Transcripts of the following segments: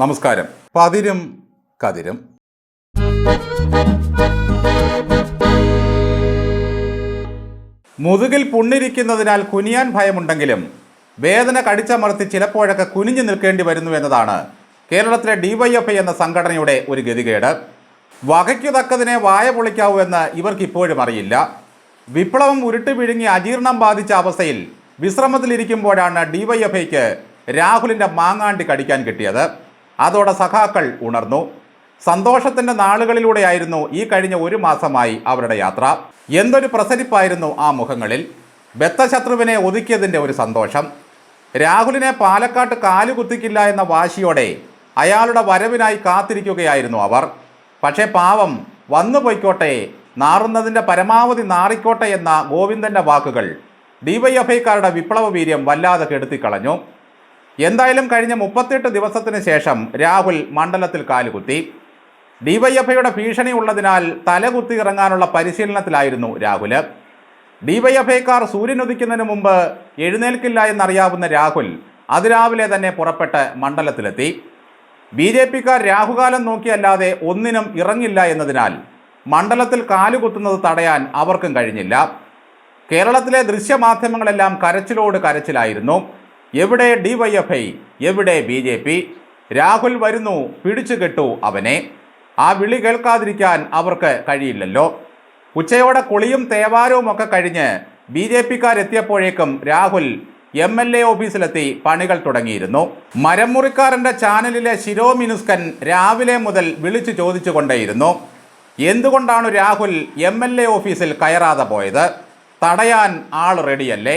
നമസ്കാരം. പതിരും കതിരും. മുതുകിൽ പുണ്ണിരിക്കുന്നതിനാൽ കുനിയാൻ ഭയമുണ്ടെങ്കിലും വേദന കടിച്ചമർത്തി ചിലപ്പോഴൊക്കെ കുനിഞ്ഞു നിൽക്കേണ്ടി വരുന്നു എന്നതാണ് കേരളത്തിലെ ഡിവൈഎഫ്ഐ എന്ന സംഘടനയുടെ ഒരു ഗതികേട്. വകയ്ക്കു തക്കതിനെ വായ ഇവർക്ക് ഇപ്പോഴും അറിയില്ല. വിപ്ലവം ഉരുട്ടു പിഴുങ്ങി അജീർണം ബാധിച്ച അവസ്ഥയിൽ വിശ്രമത്തിലിരിക്കുമ്പോഴാണ് ഡിവൈഎഫ്ഐക്ക് രാഹുലിന്റെ മാങ്ങാണ്ടി കടിക്കാൻ കിട്ടിയത്. അതോടെ സഖാക്കൾ ഉണർന്നു. സന്തോഷത്തിന്റെ നാളുകളിലൂടെയായിരുന്നു ഈ കഴിഞ്ഞ ഒരു മാസമായി അവരുടെ യാത്ര. എന്തൊരു പ്രസരിപ്പായിരുന്നു ആ മുഖങ്ങളിൽ. ബത്തശത്രുവിനെ ഒതുക്കിയതിന്റെ ഒരു സന്തോഷം. രാഹുലിനെ പാലക്കാട്ട് കാലുകുത്തിക്കില്ല എന്ന വാശിയോടെ അയാളുടെ വരവിനായി കാത്തിരിക്കുകയായിരുന്നു അവർ. പക്ഷേ പാവം വന്നു പൊയ്ക്കോട്ടെ നാറുന്നതിന്റെ പരമാവധി നാറിക്കോട്ടെ എന്ന ഗോവിന്ദന്റെ വാക്കുകൾ ഡിവൈഎഫ്ഐക്കാരുടെ വിപ്ലവ വീര്യം വല്ലാതെ കെടുത്തിക്കളഞ്ഞു. എന്തായാലും കഴിഞ്ഞ മുപ്പത്തെട്ട് ദിവസത്തിന് ശേഷം രാഹുൽ മണ്ഡലത്തിൽ കാലുകുത്തി. ഡിവൈഎഫ്ഐയുടെ ഭീഷണി ഉള്ളതിനാൽ തലകുത്തി ഇറങ്ങാനുള്ള പരിശീലനത്തിലായിരുന്നു രാഹുൽ ഡിവൈഎഫ്ഐക്കാർ സൂര്യനുദിക്കുന്നതിന് മുമ്പ് എഴുന്നേൽക്കില്ല എന്നറിയാവുന്ന രാഹുൽ അതിരാവിലെ തന്നെ പുറപ്പെട്ട് മണ്ഡലത്തിലെത്തി. ബി ജെ പിക്കാർ രാഹുകാലം നോക്കിയല്ലാതെ ഒന്നിനും ഇറങ്ങില്ല എന്നതിനാൽ മണ്ഡലത്തിൽ കാലുകുത്തുന്നത് തടയാൻ അവർക്കും കഴിഞ്ഞില്ല. കേരളത്തിലെ ദൃശ്യമാധ്യമങ്ങളെല്ലാം കരച്ചിലോട് കരച്ചിലായിരുന്നു. എവിടെ ഡിവൈഎഫ്ഐ എവിടെ ബി ജെ പി രാഹുൽ വരുന്നു പിടിച്ചു കെട്ടു അവനെ. ആ വിളി കേൾക്കാതിരിക്കാൻ അവർക്ക് കഴിയില്ലല്ലോ. ഉച്ചയോടെ കുളിയും തേവാരവും ഒക്കെ കഴിഞ്ഞ് ബി ജെ പിക്കാരെത്തിയപ്പോഴേക്കും രാഹുൽ എം എൽ എ ഓഫീസിലെത്തി പണികൾ തുടങ്ങിയിരുന്നു. മരമുറിക്കാരന്റെ ചാനലിലെ ശിരോമിനുസ്കൻ രാവിലെ മുതൽ വിളിച്ചു ചോദിച്ചു കൊണ്ടേയിരുന്നു എന്തുകൊണ്ടാണ് രാഹുൽ എം എൽ എ ഓഫീസിൽ കയറാതെ പോയത്? തടയാൻ ആൾ റെഡിയല്ലേ?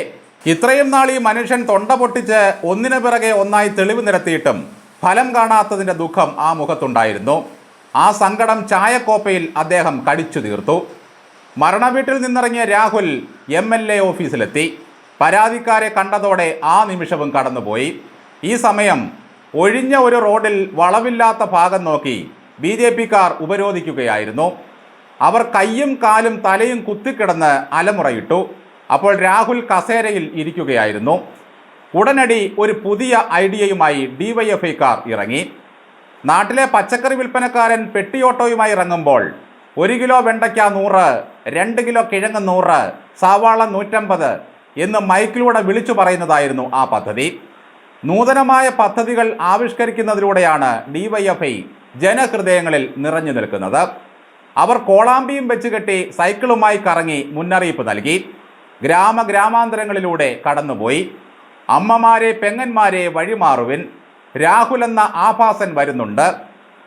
ഇത്രയും നാൾ ഈ മനുഷ്യൻ തൊണ്ട പൊട്ടിച്ച് ഒന്നിനു പിറകെ ഒന്നായി തെളിവ് നിരത്തിയിട്ടും ഫലം കാണാത്തതിന്റെ ദുഃഖം ആ മുഖത്തുണ്ടായിരുന്നു. ആ സങ്കടം ചായക്കോപ്പയിൽ അദ്ദേഹം കടിച്ചു തീർത്തു. മരണവീട്ടിൽ നിന്നിറങ്ങിയ രാഹുൽ എം എൽ എ ഓഫീസിലെത്തി. പരാതിക്കാരെ കണ്ടതോടെ ആ നിമിഷവും കടന്നുപോയി. ഈ സമയം ഒഴിഞ്ഞ ഒരു റോഡിൽ വളവില്ലാത്ത ഭാഗം നോക്കി ബി ജെ പിക്കാർ ഉപരോധിക്കുകയായിരുന്നു. അവർ കയ്യും കാലും തലയും കുത്തിക്കിടന്ന് അലമുറയിട്ടു. അപ്പോൾ രാഹുൽ കസേരയിൽ ഇരിക്കുകയായിരുന്നു. ഉടനടി ഒരു പുതിയ ഐഡിയയുമായി ഡിവൈഎഫ്ഐക്കാർ ഇറങ്ങി. നാട്ടിലെ പച്ചക്കറി വിൽപ്പനക്കാരൻ പെട്ടിയോട്ടോയുമായി ഇറങ്ങുമ്പോൾ ഒരു കിലോ വെണ്ടയ്ക്ക നൂറ് രണ്ട് കിലോ കിഴങ്ങ് നൂറ് സവാള നൂറ്റമ്പത് എന്ന് മൈക്കിലൂടെ വിളിച്ചു പറയുന്നതായിരുന്നു ആ പദ്ധതി. നൂതനമായ പദ്ധതികൾ ആവിഷ്കരിക്കുന്നതിലൂടെയാണ് ഡിവൈഎഫ്ഐ ജനഹൃദയങ്ങളിൽ നിറഞ്ഞു നിൽക്കുന്നത്. അവർ കോളാമ്പിയും വെച്ച് കെട്ടി സൈക്കിളുമായി കറങ്ങി മുന്നറിയിപ്പ് നൽകി. ഗ്രാമ ഗ്രാമാന്തരങ്ങളിലൂടെ കടന്നുപോയി. അമ്മമാരെ പെങ്ങന്മാരെ വഴിമാറുവിൻ. രാഹുൽ എന്ന ആഭാസൻ വരുന്നുണ്ട്.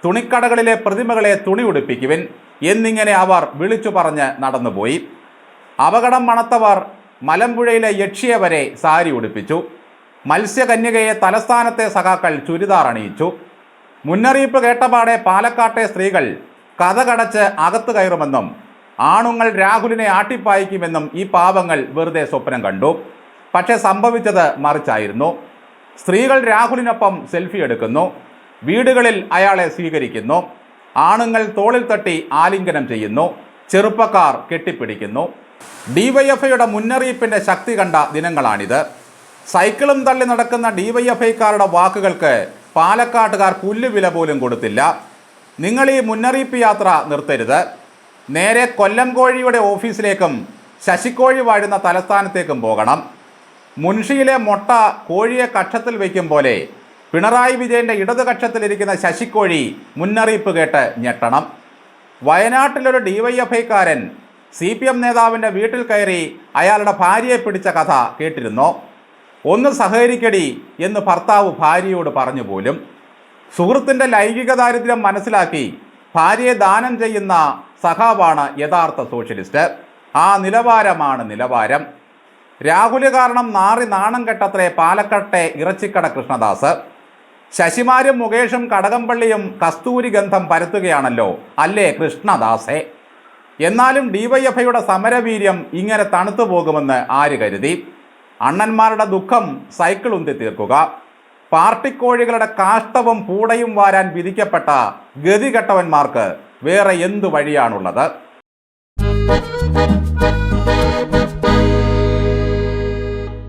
തുണിക്കടകളിലെ പ്രതിമകളെ തുണി ഉടുപ്പിക്കുവിൻ എന്നിങ്ങനെ അവർ വിളിച്ചു പറഞ്ഞ് നടന്നുപോയി. അപകടം മണത്തവർ മലമ്പുഴയിലെ യക്ഷിയെ വരെ സാരി ഉടുപ്പിച്ചു. മത്സ്യകന്യകയെ തലസ്ഥാനത്തെ സഖാക്കൾ ചുരിദാർ അണിയിച്ചു. മുന്നറിയിപ്പ് കേട്ടപാടെ പാലക്കാട്ടെ സ്ത്രീകൾ കഥകടച്ച് അകത്ത് കയറുമെന്നും ആണുങ്ങൾ രാഹുലിനെ ആട്ടിപ്പായിക്കുമെന്നും ഈ പാവങ്ങൾ വെറുതെ സ്വപ്നം കണ്ടു. പക്ഷേ സംഭവിച്ചത് മറിച്ചായിരുന്നു. സ്ത്രീകൾ രാഹുലിനൊപ്പം സെൽഫി എടുക്കുന്നു. വീടുകളിൽ അയാളെ സ്വീകരിക്കുന്നു. ആണുങ്ങൾ തോളിൽ തട്ടി ആലിംഗനം ചെയ്യുന്നു. ചെറുപ്പക്കാർ കെട്ടിപ്പിടിക്കുന്നു. ഡിവൈഎഫ്ഐയുടെ മുന്നറിയിപ്പിന്റെ ശക്തി കണ്ട ദിനങ്ങളാണിത്. സൈക്കിളും തള്ളി നടക്കുന്ന ഡിവൈഎഫ്ഐക്കാരുടെ വാക്കുകൾക്ക് പാലക്കാട്ടുകാർ പുല്ലുവില പോലും കൊടുത്തില്ല. നിങ്ങൾ ഈ മുന്നറിയിപ്പ് യാത്ര നിർത്തരുത്. നേരെ കൊല്ലം കോഴിയുടെ ഓഫീസിലേക്കും ശശിക്കോഴി വാഴുന്ന തലസ്ഥാനത്തേക്കും പോകണം. മുൻഷിയിലെ മൊട്ട കോഴിയെ കക്ഷത്തിൽ വയ്ക്കും പോലെ പിണറായി വിജയന്റെ ഇടതു കക്ഷത്തിലിരിക്കുന്ന ശശിക്കോഴി മുന്നറിയിപ്പ് കേട്ട് ഞെട്ടണം. വയനാട്ടിലൊരു ഡിവൈഎഫ്ഐക്കാരൻ സി പി എം നേതാവിന്റെ വീട്ടിൽ കയറി അയാളുടെ ഭാര്യയെ പിടിച്ച കഥ കേട്ടിരുന്നു? ഒന്ന് സഹകരിക്കടി എന്ന് ഭർത്താവ് ഭാര്യയോട് പറഞ്ഞു പോലും. സുഹൃത്തിന്റെ ലൈംഗിക ദാരിദ്ര്യം മനസ്സിലാക്കി ഭാര്യയെ ദാനം ചെയ്യുന്ന സഖാവാണ് യഥാർത്ഥ സോഷ്യലിസ്റ്റ്. ആ നിലവാരമാണ് നിലവാരം. രാഹുൽ കാരണം നാറി നാണം കെട്ടത്രേ പാലക്കാട്ടെ ഇറച്ചിക്കട കൃഷ്ണദാസ്. ശശിമാരും മുകേഷും കടകംപള്ളിയും കസ്തൂരി ഗന്ധം പരത്തുകയാണല്ലോ അല്ലേ കൃഷ്ണദാസേ? എന്നാലും ഡിവൈഎഫ്ഐയുടെ സമരവീര്യം ഇങ്ങനെ തണുത്തു പോകുമെന്ന് ആര് കരുതി? അണ്ണന്മാരുടെ ദുഃഖം സൈക്കിൾ ഉന്തി തീർക്കുക. പാർട്ടിക്കോഴികളുടെ കാഷ്ടവും പൂടയും വാരാൻ വിധിക്കപ്പെട്ട ഗതികെട്ടവന്മാർക്ക് വേറെ എന്തു വഴിയാണുള്ളത്